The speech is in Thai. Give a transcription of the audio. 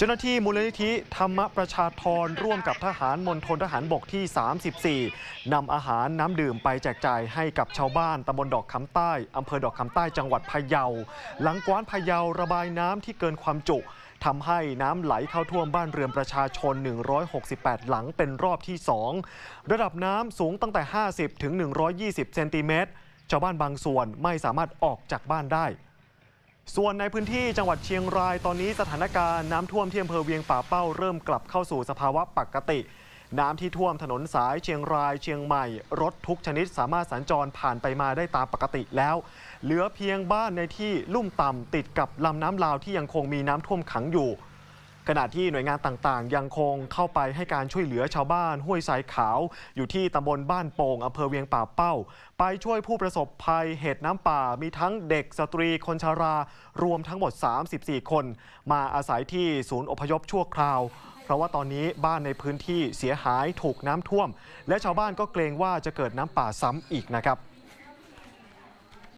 เจ้าหน้าที่มูลนิธิธรรมประชาธรร่วมกับทหารมณฑลทหารบกที่ 34 นำอาหารน้ำดื่มไปแจกจ่ายให้กับชาวบ้านตำบลดอกคำใต้อำเภอดอกคำใต้จังหวัดพะเยา หลังกว้านพะเยาระบายน้ำที่เกินความจุทำให้น้ำไหลเข้าท่วมบ้านเรือนประชาชน 168 หลังเป็นรอบที่ 2 ระดับน้ำสูงตั้งแต่ 50 ถึง 120 เซนติเมตร ชาวบ้านบางส่วนไม่สามารถออกจากบ้านได้ ส่วนในพื้นที่จังหวัดเชียงรายตอนนี้สถานการณ์น้ำท่วมที่อำเภอเวียงป่าเป้าเริ่มกลับเข้าสู่สภาวะปกติ น้ำที่ท่วมถนนสายเชียงรายเชียงใหม่ รถทุกชนิดสามารถสัญจรผ่านไปมาได้ตามปกติแล้ว เหลือเพียงบ้านในที่ลุ่มต่ำติดกับลำน้ำลาวที่ยังคงมีน้ำท่วมขังอยู่ ขณะที่หน่วยงานต่างๆ ยังคงเข้าไปให้การช่วยเหลือชาวบ้านห้วยทรายขาว อยู่ที่ตำบลบ้านโป่งอำเภอเวียงป่าเป้า ไปช่วยผู้ประสบภัยเหตุน้ำป่า มีทั้งเด็กสตรีคนชรารวมทั้งหมด 34 คน มาอาศัยที่ศูนย์อพยพชั่วคราวเพราะว่าตอนนี้บ้านในพื้นที่เสียหายถูกน้ำท่วม และชาวบ้านก็เกรงว่าจะเกิดน้ำป่าซ้ำอีกนะครับ